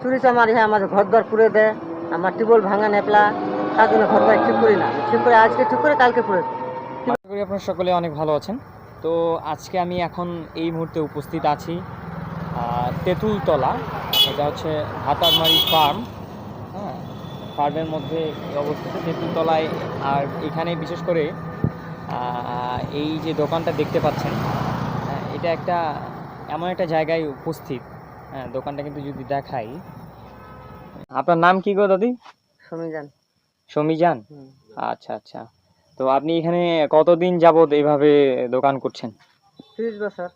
চুরি চামারি হয় আমাদের ঘর দর পুড়ে দেয় আমার টিউবওয়েল ভাঙা নেপলা তার জন্য ঘর ঠিক করি না। ঠিক করে আজকে ঠিক করে কালকে পুড়ে করি আপনারা সকলে অনেক ভালো আছেন। তো আজকে আমি এখন এই মুহূর্তে উপস্থিত আছি তেঁতুলতলা এটা হচ্ছে ভাতারমারি ফার্ম হ্যাঁ ফার্মের মধ্যে অবস্থিত তেঁতুলতলায়। আর এখানে বিশেষ করে এই যে দোকানটা দেখতে পাচ্ছেন হ্যাঁ, এটা একটা এমন একটা জায়গায় উপস্থিত। হ্যাঁ দোকানটা কিন্তু যদি দেখাই। আপনার নাম কি গো দাদি? সমী যান সমীজান আচ্ছা আচ্ছা। তো আপনি এখানে কতদিন যাবত এইভাবে দোকান করছেন? তিরিশ বছর।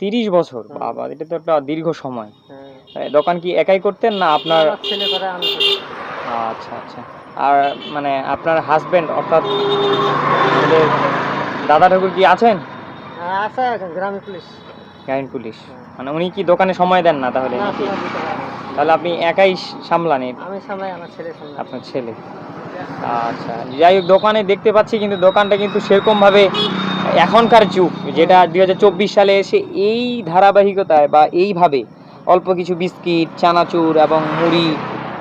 তিরিশ বছর? বাবা এটা তো একটা দীর্ঘ সময়। হ্যাঁ। দোকান কি একাই করতেন না আপনার? ছেলে করে আমি আচ্ছা আচ্ছা। আর মানে আপনার হাজবেন্ড অর্থাৎ দাদা ঠাকুর কি আছেন? আছে গ্রামে পুলিশ। গাইন পুলিশ। মানে উনি কি দোকানে সময় দেন না তাহলে। তাহলে আপনি একাই সামলান আমি সামলাই আমার ছেলে আপনার ছেলে। আচ্ছা যাই হোক দোকানে দেখতে পাচ্ছি কিন্তু দোকানটা কিন্তু সেরকম ভাবে এখনকার যুগ যেটা দুই হাজার চব্বিশ সালে এসে এই ধারাবাহিকতায় বা এইভাবে অল্প কিছু বিস্কিট চানাচুর এবং মুড়ি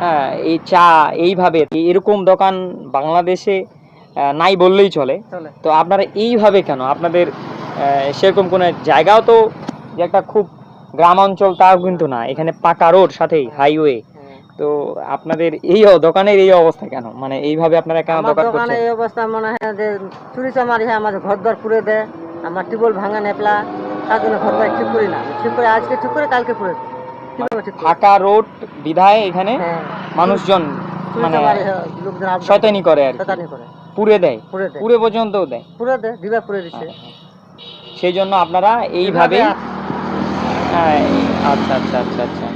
হ্যাঁ এই চা এইভাবে এরকম দোকান বাংলাদেশে নাই বললেই চলে। তো আপনারা এইভাবে কেন? আপনাদের সেরকম কোনো জায়গাও তো যে একটা খুব গ্রাম অঞ্চল তাও কিন্তু না। এখানে পাকা রোড সাথেই হাইওয়ে। তো আপনাদের এই দোকানের এই অবস্থা কেন? মানে এইভাবে আপনারা কেন দোকান করছেন? এই অবস্থা মনে হয় যে চুরি চামারি হয় আমাদের ঘর দর পুড়ে দেয় আমার টিউবওয়েল ভাঙা নেপলা তার জন্য ঘর বাড়ি ঠিক করি না। ঠিক করে আজকে ঠিক করে কালকে পুড়ে? ফাঁকা রোড বিধায় এখানে হ্যাঁ। মানুষজন মানে শয়তানি করে আর পুড়ে দেয়। পুড়ে পর্যন্তও দেয়। পুড়ে দেয় দিবা পুড়ে দিচ্ছে সেই জন্য আপনারা এইভাবে হ্যাঁ আচ্ছা আচ্ছা আচ্ছা আচ্ছা।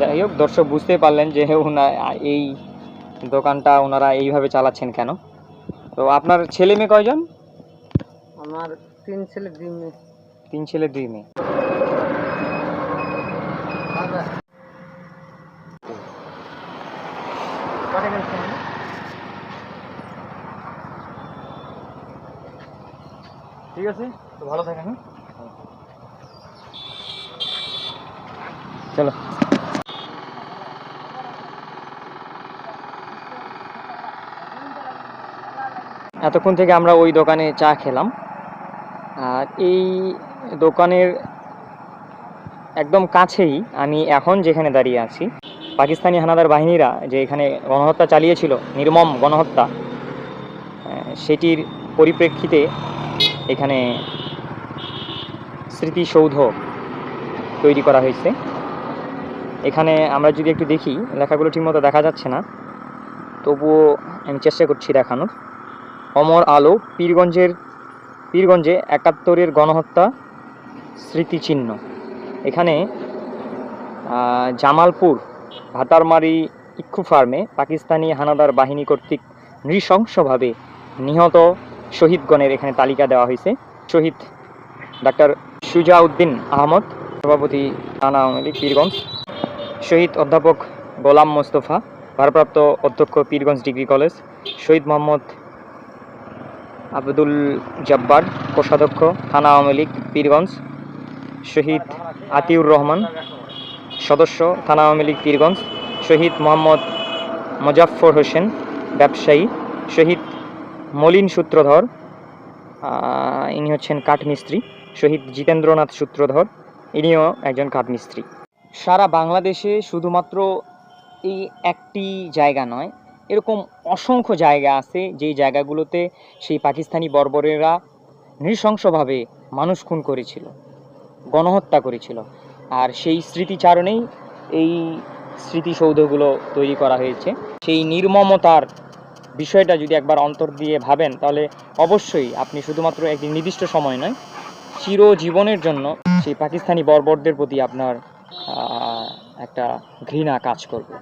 যাই হোক দর্শক বুঝতে পারলেন যে ওনা এই দোকানটা ওনারা এইভাবে চালাচ্ছেন কেন? তো আপনার ছেলে মেয়ে কয়জন? আমার তিন ছেলে দুই মেয়ে। তিন ছেলে দুই মেয়ে। ঠিক আছে? তো ভালো থাকেন হ্যাঁ? চলো। এতক্ষণ থেকে আমরা ওই দোকানে চা খেলাম। আর এই দোকানের একদম কাছেই আমি এখন যেখানে দাঁড়িয়ে আছি, পাকিস্তানি হানাদার বাহিনীরা যে এখানে গণহত্যা চালিয়েছিল, নির্মম গণহত্যা সেটির পরিপ্রেক্ষিতে এখানে স্মৃতিসৌধ তৈরি করা হয়েছে। এখানে আমরা যদি একটু দেখি, লেখাগুলো ঠিকমতো দেখা যাচ্ছে না। তবুও আমি চেষ্টা করছি দেখানোর। অমর আলো, পীরগঞ্জের, পীরগঞ্জে একাত্তরের গণহত্যা স্মৃতিচিহ্ন। এখানে জামালপুর, ভাতারমারি ইক্ষু ফার্মে পাকিস্তানি হানাদার বাহিনী কর্তৃক নৃশংসভাবে নিহত শহীদগণের এখানে তালিকা দেওয়া হয়েছে। শহীদ ডাক্তার সুজাউদ্দিন আহমদ, সভাপতি থানা আওয়ামী লীগ, পীরগঞ্জ। শহীদ অধ্যাপক গোলাম মোস্তফা, ভারপ্রাপ্ত অধ্যক্ষ পীরগঞ্জ ডিগ্রি কলেজ, শহীদ মোহাম্মদ আব্দুল জব্বার, কোষাধ্যক্ষ, থানা আওয়ামী লীগ, পীরগঞ্জ, শহীদ আতিউর রহমান, সদস্য, থানা আওয়ামী লীগ, পীরগঞ্জ, শহীদ মোহাম্মদ মোজাফফর হোসেন, ব্যবসায়ী, শহীদ মলিন সূত্রধর ইনি হচ্ছেন কাঠমিস্ত্রি, শহীদ জিতেন্দ্রনাথ সূত্রধর, ইনিও একজন কাঠমিস্ত্রি। সারা বাংলাদেশে শুধুমাত্র এই একটি জায়গা নয়, এরকম অসংখ্য জায়গা আছে যেই জায়গাগুলোতে সেই পাকিস্তানি বর্বরেরা নৃশংসভাবে মানুষ খুন করেছিল, গণহত্যা করেছিল। আর সেই স্মৃতিচারণেই এই স্মৃতিসৌধগুলো তৈরি করা হয়েছে। সেই নির্মমতার বিষয়টা যদি একবার অন্তর দিয়ে ভাবেন, তাহলে অবশ্যই আপনি শুধুমাত্র একটি নির্দিষ্ট সময় নয়, চিরজীবনের জন্য সেই পাকিস্তানি বর্বরদের প্রতি আপনার একটা ঘৃণা কাজ করবে।